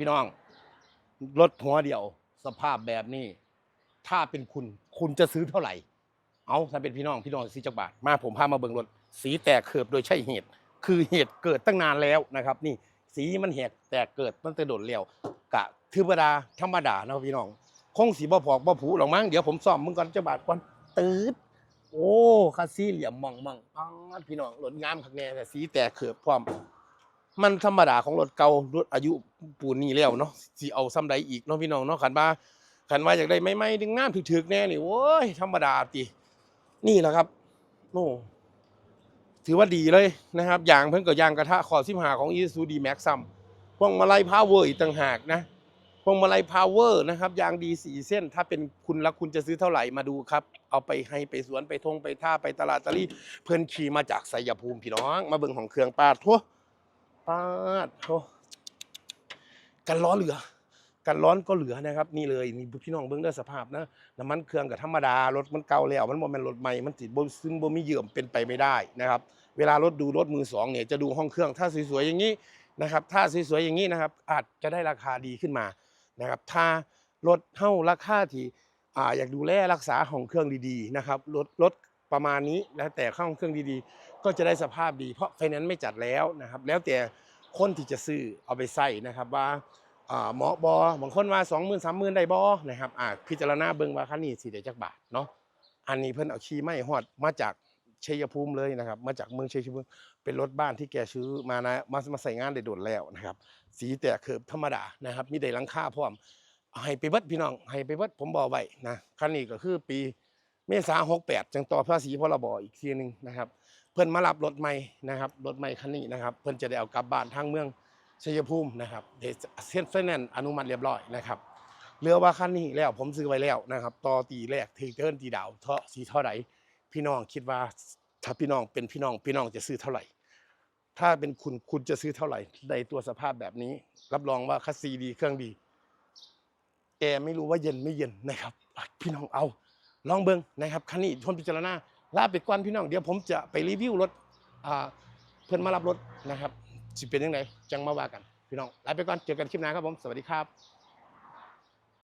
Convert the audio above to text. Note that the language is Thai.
พี่น้อง รถหัวเดียว สภาพแบบนี้ ถ้าเป็นคุณคุณจะซื้อเท่าไหร่ เอาถ้าเป็นพี่น้องพี่น้องซื้อจักบาท มาผมพามาเบิ่งรถ สีแตกเขิบโดยใช่เหตุ คือเหตุเกิดตั้งนานแล้วนะครับ นี่สีมันแหกแตกเกิดตั้งแต่โดดแล้วกะธรรมดาธรรมดานะพี่น้อง คงสีบ่พอกบ่ผูหรอกมั้งเดี๋ยวผมซ่อมมึงก่อนจักบาทก่อนตืดโอ้คาซี่เหลี่ยมมองมองปังพี่น้องรถงามคักแน่แต่สีแตกเขิบพร้อม มันธรรมดาของรถเก่ารถอายุปูนนี้แล้วเนาะสิเอาซ้ำใดอีกเนาะพี่น้องเนาะขันมาขันมาอยากได้ไม่ไม่ดึงงามถึกๆแน่นี่โอ้ยธรรมดาตินี่แหละครับโอ้ถือว่าดีเลยนะครับยางเพิ่งกับยางกระทะคอสิบหาของอีซูดีแม็กซัมพวงมาลัยพาวเวอร์อีกต่างหากนะพวงมาลัยพาวเวอร์นะครับยางดีสี่เส้น ถ้าเป็นคุณแล้วคุณจะซื้อเท่าไหร่มาดูครับ เอาไปให้ไปสวนไปทงไปท่าไปตลาดตะลี่เพื่อนขี่มาจากไสยภูมิพี่น้อง มาเบิ่งของเครื่องปาดทั่ว ปาดโอ้กันร้อนเหลือ กันร้อนก็เหลือนะครับ นี่เลยนี่พี่น้องเบิ้งเด้สภาพนะน้ำมันเครื่องกับธรรมดารถมันเก่าแล้วมันบ่แม่นรถใหม่มันติดบ่ซึ่งบ่มีเยื่อมเป็นไปไม่ได้นะครับ เวลารถดูรถมือสองเนี่ยจะดูห้องเครื่องถ้าสวยๆอย่างนี้นะครับ ถ้าสวยๆอย่างนี้นะครับ อาจจะได้ราคาดีขึ้นมานะครับถ้ารถเท่าราคาที่ออยากดูแลรักษาห้องเครื่องดีๆนะครับรถรถ ประมาณนี้แล้วแต่ห้องเครื่องดีๆ ก็จะได้สภาพดี เพราะไฟแนนซ์ไม่จัดแล้วนะครับ แล้วแต่คนที่จะซื้อเอาไปใส่นะครับว่าอ่าเหมาะบอบางคนว่าสองหมื่นสามหมื่นได้บอนะครับอ่าพิจารณาเบิ่งว่าคันนี้สิได้จักบาทเนาะอันนี้เพิ่นเอาขี่ไม่ฮอดมาจากชัยภูมิเลยนะครับ มาจากเมืองชัยภูมิเป็นรถบ้านที่แกซื้อมานะมามาใส่งานได้โดดแล้วนะครับ สีแต่เคิบธรรมดานะครับ มีได้ลังค่าพร้อมให้ไปเบิดพี่น้องให้ไปเบิดผมบอกไว้นะคันนี้ก็คือปี เมษาหกแปดจังต่อภาษีพรบอีกทีหนึ่งนะครับ เพิ่อนมารับรถใหม่นะครับรถใหม่คันนี้นะครับ เพิ่อนจะได้เอากลับบ้านทางเมืองชัยภูมินะครับเดเซ็นไฟแนนซ์อนุมัติเรียบร้อยนะครับเรือว่าคันนี้แล้วผมซื้อไว้แล้วนะครับต่อตีแรกทีเทิร์นตีดาวเท่าสีเท่าไหร่พี่น้องคิดว่าถ้าพี่น้องเป็นพี่น้องพี่น้องจะซื้อเท่าไหร่ ถ้าเป็นคุณคุณจะซื้อเท่าไหร่ในตัวสภาพแบบนี้ รับรองว่าคัสซีดีเครื่องดีแอร์ไม่รู้ว่าเย็นไม่เย็นนะครับ พี่น้องเอา ลองเบิ้งนะครับคันนี้ทนพิจารณาลาไปก่อนพี่น้องเดี๋ยวผมจะไปรีวิวรถเพื่อนมารับรถนะครับสิเป็นยังไงจังมาว่ากันพี่น้องลาไปก่อนเจอกันคลิปหน้าครับผมสวัสดีครับ